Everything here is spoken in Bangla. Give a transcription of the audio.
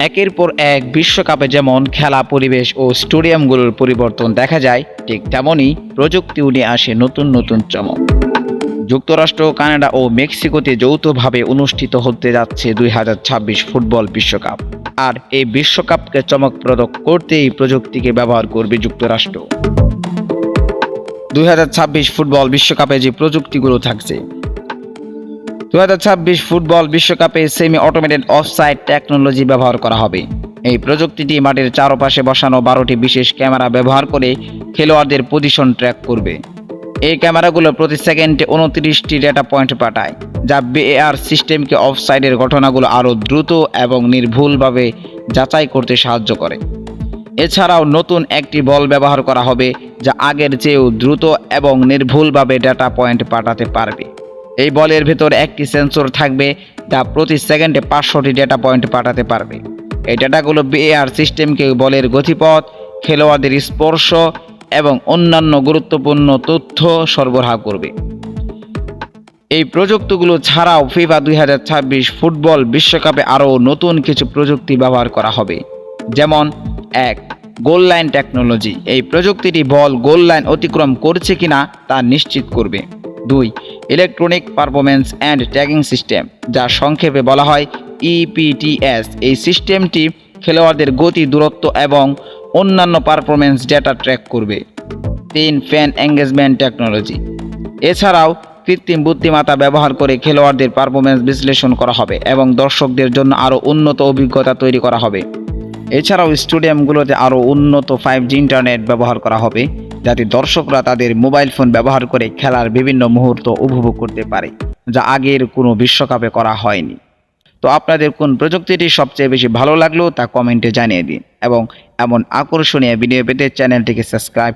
একের পর এক বিশ্বকাপে যেমন খেলা পরিবেশ ও স্টেডিয়ামগুলোর পরিবর্তন দেখা যায়, ঠিক তেমনই প্রযুক্তিও নিয়ে আসে নতুন নতুন চমক। যুক্তরাষ্ট্র, কানাডা ও মেক্সিকোতে যৌথভাবে অনুষ্ঠিত হতে যাচ্ছে দুই হাজার ছাব্বিশ ফুটবল বিশ্বকাপ। আর এই বিশ্বকাপকে চমকপ্রদ করতেই প্রযুক্তিকে ব্যবহার করবে যুক্তরাষ্ট্র। দুই হাজার ছাব্বিশ ফুটবল বিশ্বকাপে যে প্রযুক্তিগুলো থাকছে দু হাজার ছাব্বিশ ফুটবল বিশ্বকাপে সেমি অটোমেটেড অফসাইড টেকনোলজি ব্যবহার করা হবে। এই প্রযুক্তিটি মাঠের চারপাশে বসানো বারোটি বিশেষ ক্যামেরা ব্যবহার করে খেলোয়াড়দের পজিশন ট্র্যাক করবে। এই ক্যামেরাগুলো প্রতি সেকেন্ডে উনত্রিশটি ডেটা পয়েন্ট পাঠায়, যা বিএআর সিস্টেমকে অফসাইডের ঘটনাগুলো আরও দ্রুত এবং নির্ভুলভাবে যাচাই করতে সাহায্য করে। এছাড়াও নতুন একটি বল ব্যবহার করা হবে, যা আগের চেয়েও দ্রুত এবং নির্ভুলভাবে ডেটা পয়েন্ট পাঠাতে পারবে। এই বলের ভেতর একটি সেন্সর থাকবে যা প্রতি সেকেন্ডে পাঁচশোটি ডেটা পয়েন্ট পাঠাতে পারবে। এই ডেটাগুলো বিএআর সিস্টেমকে বলের গতিপথ, খেলোয়াড়দের স্পর্শ এবং অন্যান্য গুরুত্বপূর্ণ তথ্য সরবরাহ করবে। এই প্রযুক্তিগুলো ছাড়াও ফিফা দুই হাজার ছাব্বিশ ফুটবল বিশ্বকাপে আরও নতুন কিছু প্রযুক্তি ব্যবহার করা হবে। যেমন, এক গোল লাইন টেকনোলজি এই প্রযুক্তিটি বল গোল লাইন অতিক্রম করছে কিনা তা নিশ্চিত করবে। দুই electronic performance and tagging system যা সংক্ষেপে বলা হয় ইপিটিএস এই সিস্টেমটি খেলোয়াড়দের গতি, দূরত্ব এবং অন্যান্য পারফরমেন্স ডেটা ট্র্যাক করবে। তিন ফ্যান এঙ্গেজমেন্ট টেকনোলজি এছাড়াও কৃত্রিম বুদ্ধিমত্তা ব্যবহার করে খেলোয়াড়দের পারফরমেন্স বিশ্লেষণ করা হবে এবং দর্শকদের জন্য আরও উন্নত অভিজ্ঞতা তৈরি করা হবে। এছাড়াও স্টেডিয়ামগুলোতে আরও উন্নত ফাইভ জি ইন্টারনেট ব্যবহার করা হবে। যাতে দর্শকরা তাদের মোবাইল ফোন ব্যবহার করে খেলার বিভিন্ন মুহূর্ত উপভোগ করতে পারে, যা আগের কোনো বিশ্বকাপে করা হয়নি। তো আপনাদের কোন প্রযুক্তিটি সবচেয়ে বেশি ভালো লাগল তা কমেন্টে জানিয়ে দিন এবং এমন আকর্ষণীয় ভিডিও পেতে চ্যানেলটিকে সাবস্ক্রাইব